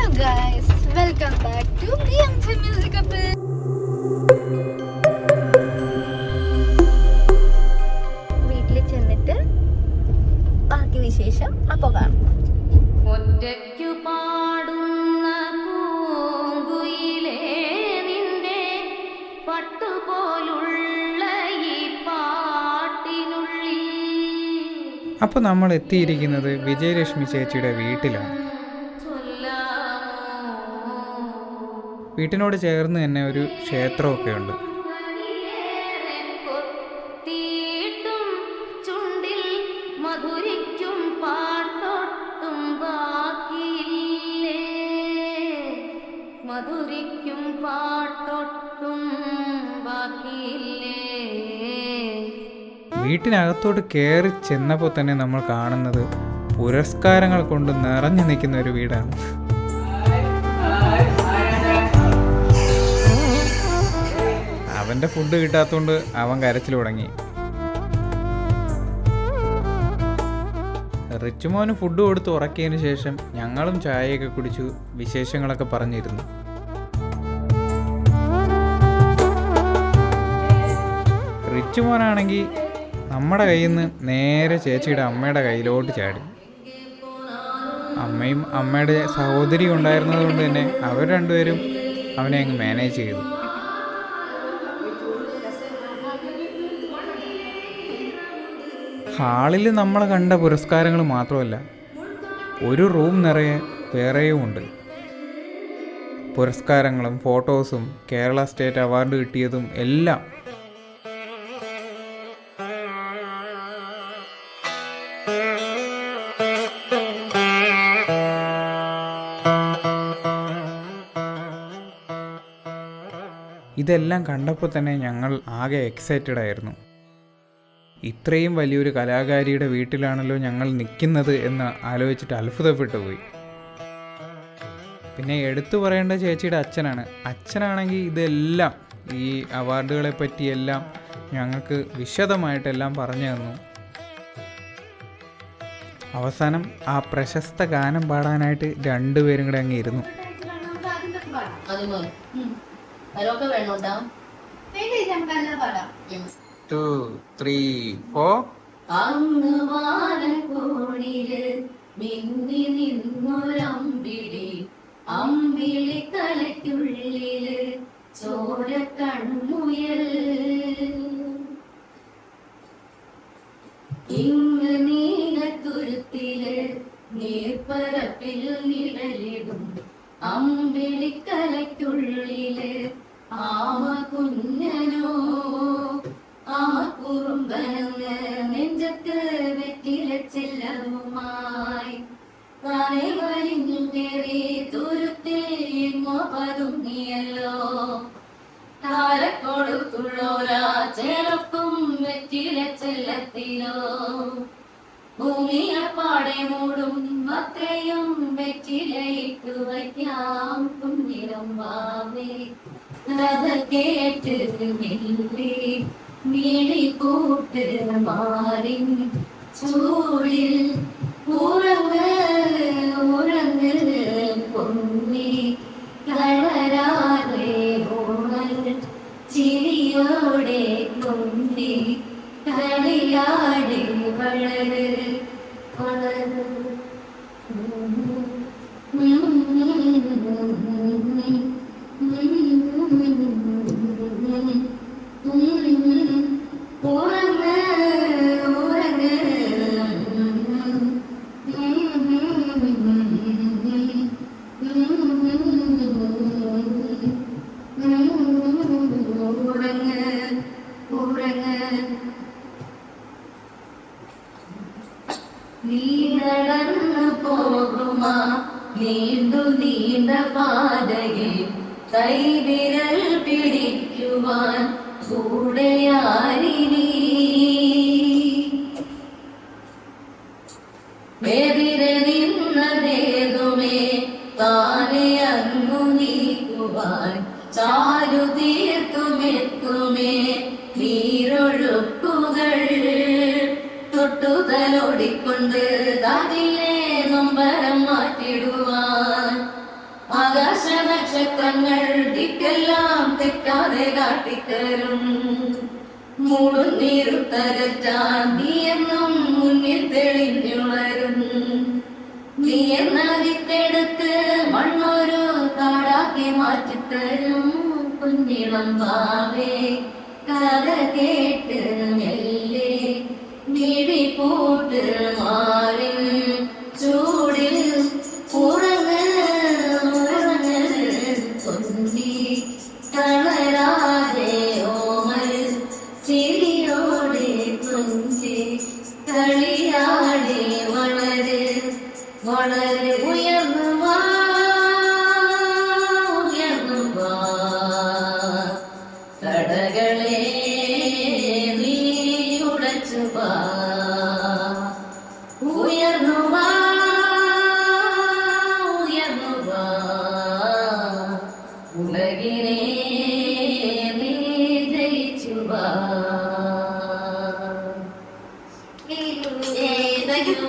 Hello guys welcome back to B M C music up വീട്ടിൽ ചെന്നിട്ട് ബാക്കി വിശേഷം അപ്പോൾ കാണാം ഒറ്റയ്ക്കു പാടുന്ന പൂങ്കുയിലേ നിന്റെ പട്ടുപോലുള്ള ഈ പാട്ടിനുള്ളിൽ. അപ്പോൾ നമ്മൾ എത്തിയിരിക്കുന്നത് വിജയലക്ഷ്മി ചേച്ചിയുടെ വീട്ടിലാണ്. വീട്ടിനോട് ചേർന്ന് തന്നെ ഒരു ക്ഷേത്രമൊക്കെ ഉണ്ട്. മധുരിക്കും പാട്ടൊട്ടും ബാക്കിയില്ലേ? വീട്ടിനകത്തോട്ട് കയറി ചെന്നപ്പോൾ തന്നെ നമ്മൾ കാണുന്നത് പുരസ്കാരങ്ങൾ കൊണ്ട് നിറഞ്ഞു നിൽക്കുന്ന ഒരു വീടാണ്. അവന്റെ ഫുഡ് കിട്ടാത്തതുകൊണ്ട് അവൻ കരച്ചിൽ തുടങ്ങി. റിച്ചുമോന് ഫുഡ് കൊടുത്ത് ഉറക്കിയതിന് ശേഷം ഞങ്ങളും ചായയൊക്കെ കുടിച്ചു വിശേഷങ്ങളൊക്കെ പറഞ്ഞിരുന്നു. റിച്ചുമോനാണെങ്കിൽ നമ്മുടെ കയ്യിൽ നിന്ന് നേരെ ചേച്ചിയുടെ അമ്മയുടെ കയ്യിലോട്ട് ചാടി. അമ്മയും അമ്മയുടെ സഹോദരിയും ഉണ്ടായിരുന്നതുകൊണ്ട് തന്നെ അവർ രണ്ടുപേരും അവനെ അങ്ങ് മാനേജ് ചെയ്തു. ഹാളിൽ നമ്മൾ കണ്ട പുരസ്കാരങ്ങൾ മാത്രമല്ല ഒരു റൂം നിറയെ വേറെയും ഉണ്ട്. പുരസ്കാരങ്ങളും ഫോട്ടോസും കേരള സ്റ്റേറ്റ് അവാർഡ് കിട്ടിയതും എല്ലാം ഇതെല്ലാം കണ്ടപ്പോൾ തന്നെ ഞങ്ങൾ ആകെ എക്സൈറ്റഡ് ആയിരുന്നു. ഇത്രയും വലിയൊരു കലാകാരിയുടെ വീട്ടിലാണല്ലോ ഞങ്ങൾ നിൽക്കുന്നത് എന്ന് ആലോചിച്ചിട്ട് അത്ഭുതപ്പെട്ടു പോയി. പിന്നെ എടുത്തു പറയേണ്ട ചേച്ചിയുടെ അച്ഛനാണ്. അച്ഛനാണെങ്കിൽ ഇതെല്ലാം ഈ അവാർഡുകളെ പറ്റിയെല്ലാം ഞങ്ങൾക്ക് വിശദമായിട്ടെല്ലാം പറഞ്ഞു തന്നു. അവസാനം ആ പ്രശസ്ത ഗാനം പാടാനായിട്ട് രണ്ടുപേരും കൂടെ അങ്ങ് ഇരുന്നു. വേണോട്ടാ? ടു ത്രീ ഫോർ അന്ന് വാനക്കോണിൽ മിന്നി നിന്നൊരമ്പിളി അമ്പിളി തലയ്ക്കുള്ളിൽ ചോര കൺമുയൽ ഇങ്ങ് നീലത്തുരുത്തിൽ നീർപ്പരപ്പിൽ നിഴലിടും. അമ്പിളിക്കലയ്ക്കുള്ളിൽ ആമ കുഞ്ഞനോ. ആമ കുറുമ്പനെന്ന് നെഞ്ചത്ത് വെറ്റില ചെല്ലവുമായി താനെ വലിഞ്ഞു കയറി തുരുത്തിൽ എങ്ങോ പതുങ്ങിയല്ലോ. താരക്കൊടുത്തുള്ളോരാ ചേർക്കും വെറ്റില ചെല്ലത്തിലോ. ഭൂമിയപ്പാടെ മൂടും അത്രയും വെറ്റിലയിട്ടു വയ്ക്കാം. കുഞ്ഞിലും വാവേ കേട്ട് മെല്ലി നീളി കൂട്ട് മാറി ചൂടിൽ ഉറങ്ങ് ഉറങ്ങ് പൊന്നി കളരാതെ ഓണൽ ചിരിയോടെ കൊന്നി കളിയാടി വളര് വളര് നീ നടന്നു നീണ്ടു നീണ്ട പാതയിൽ കൈവിരൽ പിടിക്കുവാൻ കൂടെയാരിനി. വെതിരെ നിന്നതേതുമേ താനെ അങ്ങു നീക്കുവാൻ ചാരു തീർത്തുമെത്തുമേ നീരൊഴുക്കുകൾ തൊട്ടുതലോടിക്കൊണ്ട് അതിലെ നൊമ്പരം മാറ്റിടുവാൻ ആകാശ നക്ഷത്രങ്ങൾ ദിക്കെല്ലാം തെറ്റാതെ കാട്ടിത്തരും. മൂടുന്നീരുത്തരറ്റാൻ നീയെന്നും മുന്നിൽ തെളിഞ്ഞുണരും നീ എന്ന വിത്തെടുത്ത് മണ്ണൊരു കാടാക്കി മാറ്റിത്തരും. കുഞ്ഞിളം പാവേ കഥ ഉലകിനെ നീ ജയിച്ചു വാ ഏതായിരുന്നു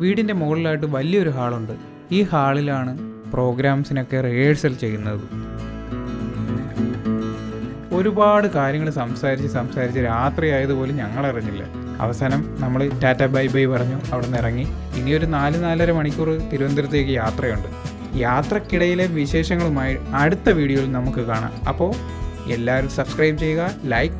വീടിന്റെ മുകളിലായിട്ട് വലിയൊരു ഹാളുണ്ട്. ഈ ഹാളിലാണ് പ്രോഗ്രാംസിനൊക്കെ റിഹേഴ്സൽ ചെയ്യുന്നത്. ഒരുപാട് കാര്യങ്ങൾ സംസാരിച്ച് സംസാരിച്ച് രാത്രി ആയതുപോലും ഞങ്ങൾ അവസാനം നമ്മൾ ടാറ്റ ബൈ ബൈ പറഞ്ഞു അവിടെ നിന്ന് ഇറങ്ങി. ഇനിയൊരു നാല് നാലര മണിക്കൂർ തിരുവനന്തപുരത്തേക്ക് യാത്രയുണ്ട്. യാത്രക്കിടയിലെ വിശേഷങ്ങളുമായി അടുത്ത വീഡിയോയിൽ നമുക്ക് കാണാം. അപ്പോൾ എല്ലാവരും സബ്സ്ക്രൈബ് ചെയ്യുക ലൈക്ക്